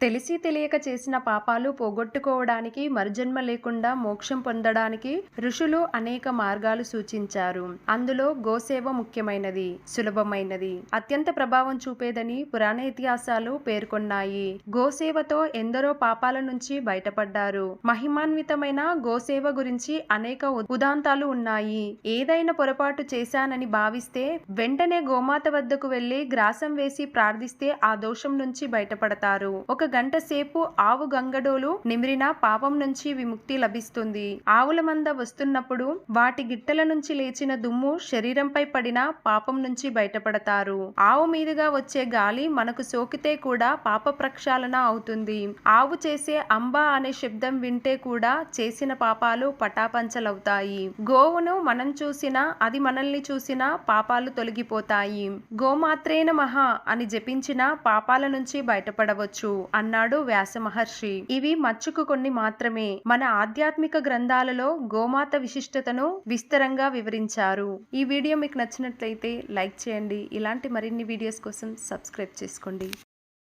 తెలిసి తెలియక చేసిన పాపాలు పోగొట్టుకోవడానికి మరుజన్మ లేకుండా మోక్షం పొందడానికి ఋషులు అనేక మార్గాలు సూచించారు. అందులో గోసేవ ముఖ్యమైనది సులభమైనది. అత్యంత ప్రభావం చూపేదని పురాణ ఇతిహాసాలు పేర్కొన్నాయి. గోసేవతో ఎందరో పాపాల నుంచి బయటపడ్డారు. మహిమాన్వితమైన గోసేవ గురించి అనేక ఉదాంతాలు ఉన్నాయి. ఏదైనా పొరపాటు చేశానని భావిస్తే వెంటనే గోమాత వద్దకు వెళ్ళి గ్రాసం వేసి ప్రార్థిస్తే ఆ దోషం నుంచి బయటపడతారు. ఒక గంట సేపు ఆవు గంగడోలు నిమిరిన పాపం నుంచి విముక్తి లభిస్తుంది. ఆవుల మంద వస్తున్నప్పుడు వాటి గిట్టల నుంచి లేచిన దుమ్ము శరీరంపై పడిన పాపం నుంచి బయటపడతారు. ఆవు మీదుగా వచ్చే గాలి మనకు సోకితే కూడా పాప ప్రక్షాళన అవుతుంది. ఆవు చేసే అంబా అనే శబ్దం వింటే కూడా చేసిన పాపాలు పటాపంచలవుతాయి. గోవును మనం చూసినా అది మనల్ని చూసినా పాపాలు తొలగిపోతాయి. గోమాత్రేన మహా అని జపించిన పాపాల నుంచి బయటపడవచ్చు. అన్నాడు వ్యాస మహర్షి ఇవి మచ్చుకు కొన్ని మాత్రమే. మన ఆధ్యాత్మిక గ్రంథాలలో గోమాత విశిష్టతను విస్తరంగా వివరించారు. ఈ వీడియో మీకు నచ్చినట్లయితే లైక్ చేయండి. ఇలాంటి మరిన్ని వీడియోస్ కోసం సబ్స్క్రైబ్ చేసుకోండి.